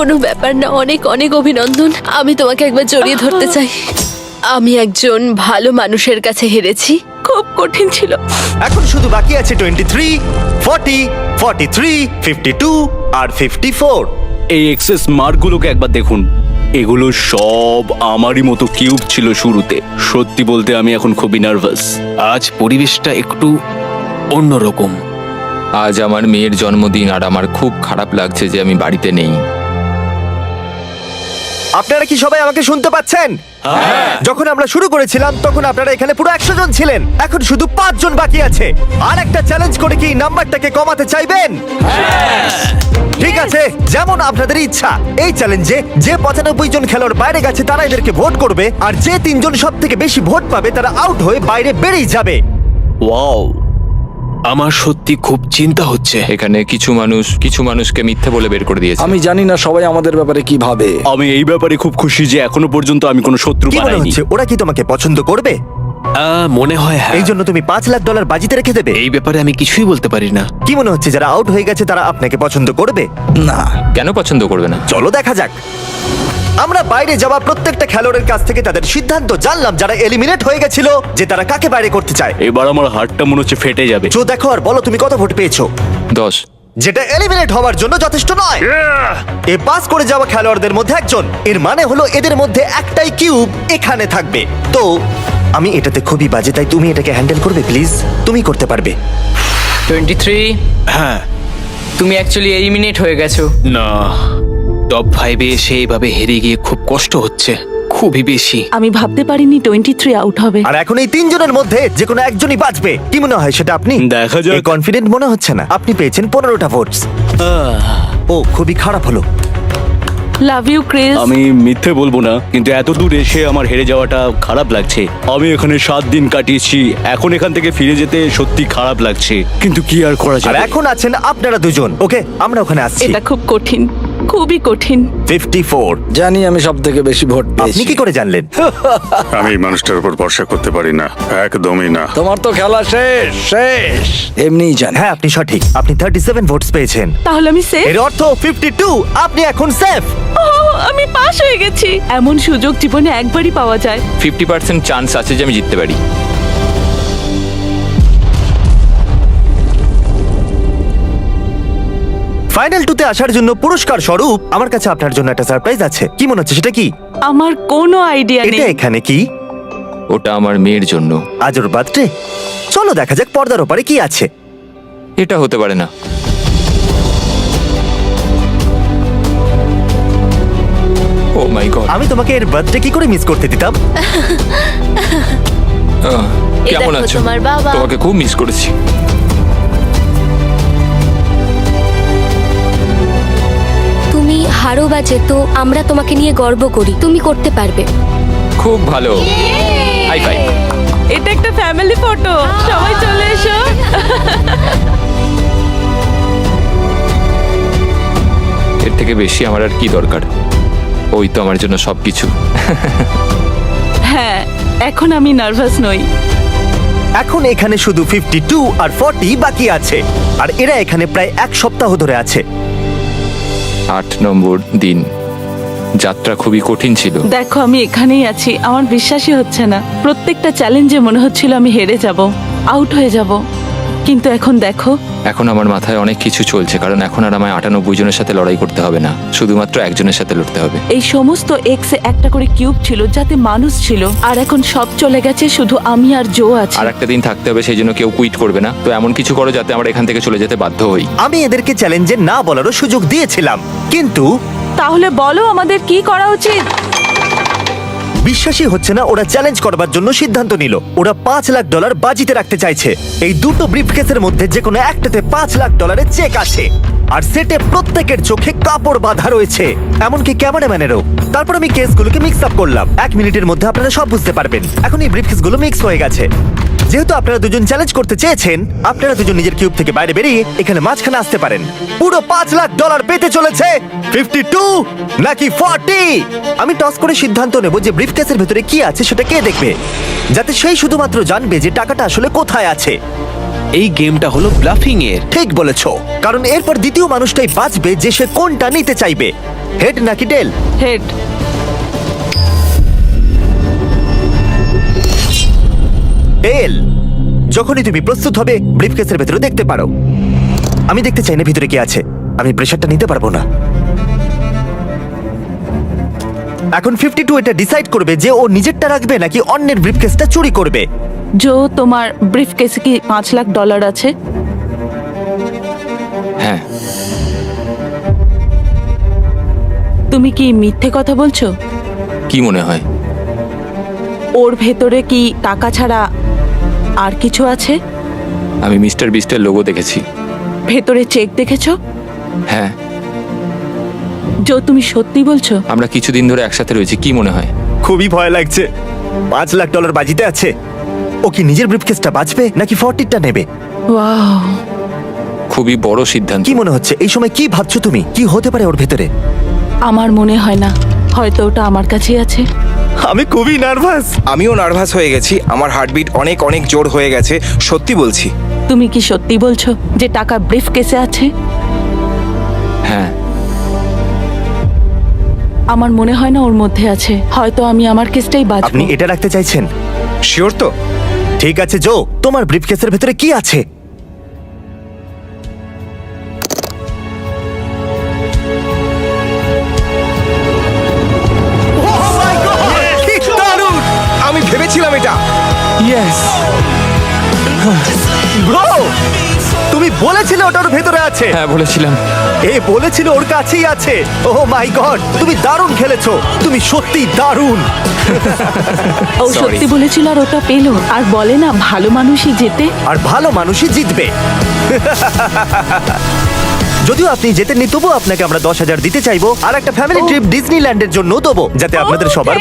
কোনো ব্যাপার না অনেক অনেক অভিনন্দন। আমি তোমাকে একবার জড়িয়ে ধরতে চাই। আমি একজন ভালো মানুষের কাছে হেরেছি খুব কঠিন ছিল। এখন শুধু বাকি আছে twenty three forty forty three fifty two আর ফিফটি ফোর এই এক্সেস মার্কগুলোকে একবার দেখুন। এগুলো সব আমারই মতো কিউব ছিল শুরুতে। সত্যি বলতে আমি এখন খুবই নার্ভাস আজ পরিবেশটা একটু অন্যরকম। আজ আমার মেয়ের জন্মদিন আর আমার খুব খারাপ লাগছে যে আমি বাড়িতে নেই। আপনারা কি সবাই আমাকে শুনতে পাচ্ছেন? যখন আমরা শুরু করেছিলাম তখন আপনারা এখানে পুরো একশো জন ছিলেন। এখন শুধু পাঁচ জন বাকি আছে। আর একটা চ্যালেঞ্জ করে কি নাম্বারটাকে কমাতে চাইবেন? ঠিক আছে যেমন আপনাদের ইচ্ছা। এই চ্যালেঞ্জে যে পঁচানব্বই জন খেলোয়াড় বাইরে গেছে তারা এদেরকে ভোট করবে। আর যে তিনজন সব থেকে বেশি ভোট পাবে তারা আউট হয়ে বাইরে বেরিয়ে যাবে। ওয়াও আমার সত্যি খুব চিন্তা হচ্ছে। এখানে কিছু মানুষ কিছু মানুষকে মিথ্যে বলে বের করে দিয়েছে। আমি জানি না সবাই আমাদের ব্যাপারে কি ভাবে। আমি এই ব্যাপারে খুব খুশি যে এখনও পর্যন্ত আমি কোনো শত্রু কি মনে বানাইনি। হচ্ছে ওরা কি তোমাকে পছন্দ করবে? আহ, মনে হয় হ্যাঁ। এই জন্য তুমি পাঁচ লাখ ডলার বাজিতে রেখে দেবে। এই ব্যাপারে আমি কিছুই বলতে পারি না। কি মনে হচ্ছে যারা আউট হয়ে গেছে তারা আপনাকে পছন্দ করবে? না। কেন পছন্দ করবে না? চলো দেখা যাক। আমরা বাইরে যাওয়া প্রত্যেকটা খেলোয়াড়ের কাছ থেকে তাদের সিদ্ধান্ত জানলাম যারা এলিমিনেট হয়ে গেছিল যে তারা কাকে বাইরে করতে চায়। এবার আমার হার্টটা মনে হচ্ছে ফেটে যাবে। চো দেখো আর বলো তুমি কত ভোট পেয়েছ? দশ। যেটা এলিমিনেট হওয়ার জন্য যথেষ্ট নয়। এ পাস করে যাওয়া খেলোয়াড়দের মধ্যে একজন। এর মানে হলো এদের মধ্যে একটাই কিউব এখানে থাকবে। তো আমি এটাতে খুবই বাজে তাই তুমি এটাকে হ্যান্ডেল করবে প্লিজ তুমি করতে পারবে। টোয়েন্টি থ্রি হ্যাঁ। তুমি অ্যাকচুয়ালি এলিমিনেট হয়ে গেছো। না। টপ ফাইভে এসে এইভাবে হেরে গিয়ে খুব কষ্ট হচ্ছে। খুবই বেশি। আমি ভাবতে পারিনি টোয়েন্টি থ্রি আউট হবে। আর এখন এই তিনজনের মধ্যে যে কোনো একজনই বাঁচবে। কি মনে হয় সেটা আপনি? দেখা যাক। কনফিডেন্ট মনে হচ্ছে না। আপনি পেয়েছেন পনেরোটা ভোটস ও খুবই খারাপ হলো। লাভ ইউ ক্রিস আমি মিথ্যে বলব না কিন্তু এত দূর এসে আমার হেরে যাওয়াটা খারাপ লাগছে। আমি এখানে সাত দিন কাটিয়েছি এখন এখান থেকে ফিরে যেতে সত্যি খারাপ লাগছে। কিন্তু কি আর করা আর যাবে এখন আছেন আপনারা দুজন ওকে? আমরা ওখানে আসছি। এটা খুব কঠিন। খুবই কঠিন। Fifty four. জানি আমি সব থেকে বেশি ভোট আপনি পেয়েছি। কি করে জানলেন? আমি এই মানুষটার উপর ভরসা করতে পারি না। একদমই না। তোমার তো খেলা শেষ শেষ। এমনিই জানি। হ্যাঁ আপনি সঠিক। আপনি থার্টি সেভেন ভোটস পেয়েছেন। তাহলে আমি সেফ এর অর্থ ফিফটি টু আপনি এখন সেফ আমি পাস হয়ে গেছি। এমন সুযোগ জীবনে একবারই পাওয়া যায়। ফিফটি পার্সেন্ট চান্স আছে যে আমি জিততে পারি। ফাইনাল টুতে আসার জন্য পুরস্কার স্বরূপ আমার কাছে আপনার জন্য একটা সারপ্রাইজ আছে। কি মনে হচ্ছে সেটা কি? আমার কোনো আইডিয়া এটা নেই। এখানে কি? ওটা আমার মেয়ের জন্য। আজ ওর বার্থডে চলো দেখা যাক পর্দার ওপারে কি আছে। এটা হতে পারে না। ও মাই গড আমি তোমাকে এর বার্থডে কি করে মিস করতে দিতাম? কেমন দেখো আছো? তোমার বাবা। তোমাকে খুব মিস করেছি। হারো বা যেত আমরা তোমাকে নিয়ে গর্ব করি। তুমি করতে পারবে। খুব ভালো। হাই ফাই এটা একটা ফ্যামিলি ফটো সবাই চলে এসো। এর থেকে বেশি আমার আর কি দরকার? ওই তো আমার জন্য সবকিছু। হ্যাঁ এখন আমি নার্ভাস নই। এখন এখানে শুধু ফিফটি টু আর ফর্টি বাকি আছে। আর এরা এখানে প্রায় এক সপ্তাহ ধরে আছে। আট নম্বর দিন। যাত্রা খুবই কঠিন ছিল। দেখো, আমি এখানেই আছি। আমার বিশ্বাসই হচ্ছে না। প্রত্যেকটা চ্যালেঞ্জে মনে হচ্ছিল আমি হেরে যাব আউট হয়ে যাব। কিন্তু এখন দেখো। এখন আমার মাথায় অনেক কিছু চলছে কারণ এখন আর আমায় আটানব্বই জনের সাথে লড়াই করতে হবে না। শুধুমাত্র একজনের সাথে লড়তে হবে। এই সমস্ত এক্সে একটা করে কিউব ছিল যাতে মানুষ ছিল আর এখন সব চলে গেছে শুধু আমি আর জো আছে। আর একটা দিন থাকতে হবে সেই জন্য কেউ কুইট করবে না। তো এমন কিছু করো যাতে আমরা এখান থেকে চলে যেতে বাধ্য হই। আমি এদেরকে চ্যালেঞ্জে না বলারও সুযোগ দিয়েছিলাম কিন্তু তাহলে বলো আমাদের কি করা উচিত? বিশ্বাসই হচ্ছে না ওরা চ্যালেঞ্জ করবার জন্য সিদ্ধান্ত নিল। ওরা পাঁচ লাখ ডলার বাজিতে রাখতে চাইছে। এই দুটো ব্রিফকেসের মধ্যে যে কোনো একটাতে পাঁচ লাখ ডলারের চেক আছে আর সেটে প্রত্যেকের চোখে কাপড় বাঁধা রয়েছে। এমনকি ক্যামেরাম্যানেরও। তারপর আমি কেসগুলোকে মিক্স আপ করলাম। এক মিনিটের মধ্যে আপনারা সব বুঝতে পারবেন। এখন এই ব্রিফকেসগুলো মিক্স হয়ে গেছে। যেহেতু আপনারা দুজন চ্যালেঞ্জ করতে চেয়েছেন আপনারা দুজন নিজের কিউব থেকে বাইরে বেরিয়ে এখানে মাঝখানে আসতে পারেন। পুরো পাঁচ লাখ ডলার পেতে চলেছে ফিফটি টু নাকি ফর্টি আমি টস করে সিদ্ধান্ত নেব যে ব্রিফকেসের ভেতরে কি আছে সেটা কে দেখবে? যাতে সেই শুধুমাত্র জানবে যে টাকাটা আসলে কোথায় আছে। এই গেমটা হলো ব্লাফিং এর। ঠিক বলেছ। কারণ এরপর দ্বিতীয় মানুষটাই বাঁচবে যে সে কোনটা নিতে চাইবে। হেড নাকি ডেল হেড যখনই তুমি প্রস্তুত হবে ব্রিফকেসের ভেতরে দেখতে পারো। আমি দেখতে চাই না ভিতরে কি আছে। আমি প্রেশারটা নিতে পারব না। এখন ফিফটি টু এটা ডিসাইড করবে যে ও নিজেরটা রাখবে নাকি অন্যের ব্রিফকেসটা চুরি করবে। জো তোমার ব্রিফ কেসে কি পাঁচ লাখ ডলার আছে? হ্যাঁ। তুমি কি মিথ্যে কথা বলছো? কি মনে হয়? ওর ভেতরে কি টাকা ছাড়া আর কিছু আছে? আমি মিস্টার বিস্টের লোগো দেখেছি। ভেতরে চেক দেখেছ? হ্যাঁ। জো তুমি সত্যি বলছো? আমরা কিছুদিন ধরে একসাথে রয়েছি কি মনে হয়? খুবই ভয় লাগছে। পাঁচ লাখ ডলার বাজিতে আছে। ও কি নিজের ব্রিফকেসটা বাঁচবে নাকি ফর্টিটা নেবে? ওয়াও। খুবই বড় সিদ্ধান্ত। কি মনে হচ্ছে এই সময় কি ভাবছ তুমি? কি হতে পারে ওর ভেতরে? আমার মনে হয় না। হয়তো ওটা আমার কাছেই আছে। আমি খুবই নার্ভাস। আমিও নার্ভাস হয়ে গেছি। আমার হার্টবিট অনেক অনেক জোর হয়ে গেছে। সত্যি বলছি। তুমি কি সত্যি বলছো যে টাকা ব্রিফ কেসে আছে? হ্যাঁ। আমার মনে হয় না ওর মধ্যে আছে। হয়তো আমি আমার কেসটাই আপনি এটা রাখতে চাইছেন? শিওর তো। ঠিক আছে জো। তোমার ব্রিফকেসের ভেতরে কি আছে? বলেছিলে ওটার ভেতরে আছে। হ্যাঁ বলেছিলাম। এ বলেছিল ওর কাছেই আছে। ও মাই গড তুমি দারুণ খেলেছো। তুমি সত্যি দারুণ। ও সত্যি বলেছিল আর ওটা পেল। আর বলে না ভালো মানুষই যেতে আর ভালো মানুষই জিতবে। যদিও আপনি জেতেননি তবুও আপনাকে আমরা দশ হাজার দিতে চাইব। আর একটা ফ্যামিলি ট্রিপ ডিজনিল্যান্ডের জন্য দেবো যাতে আপনাদের সবার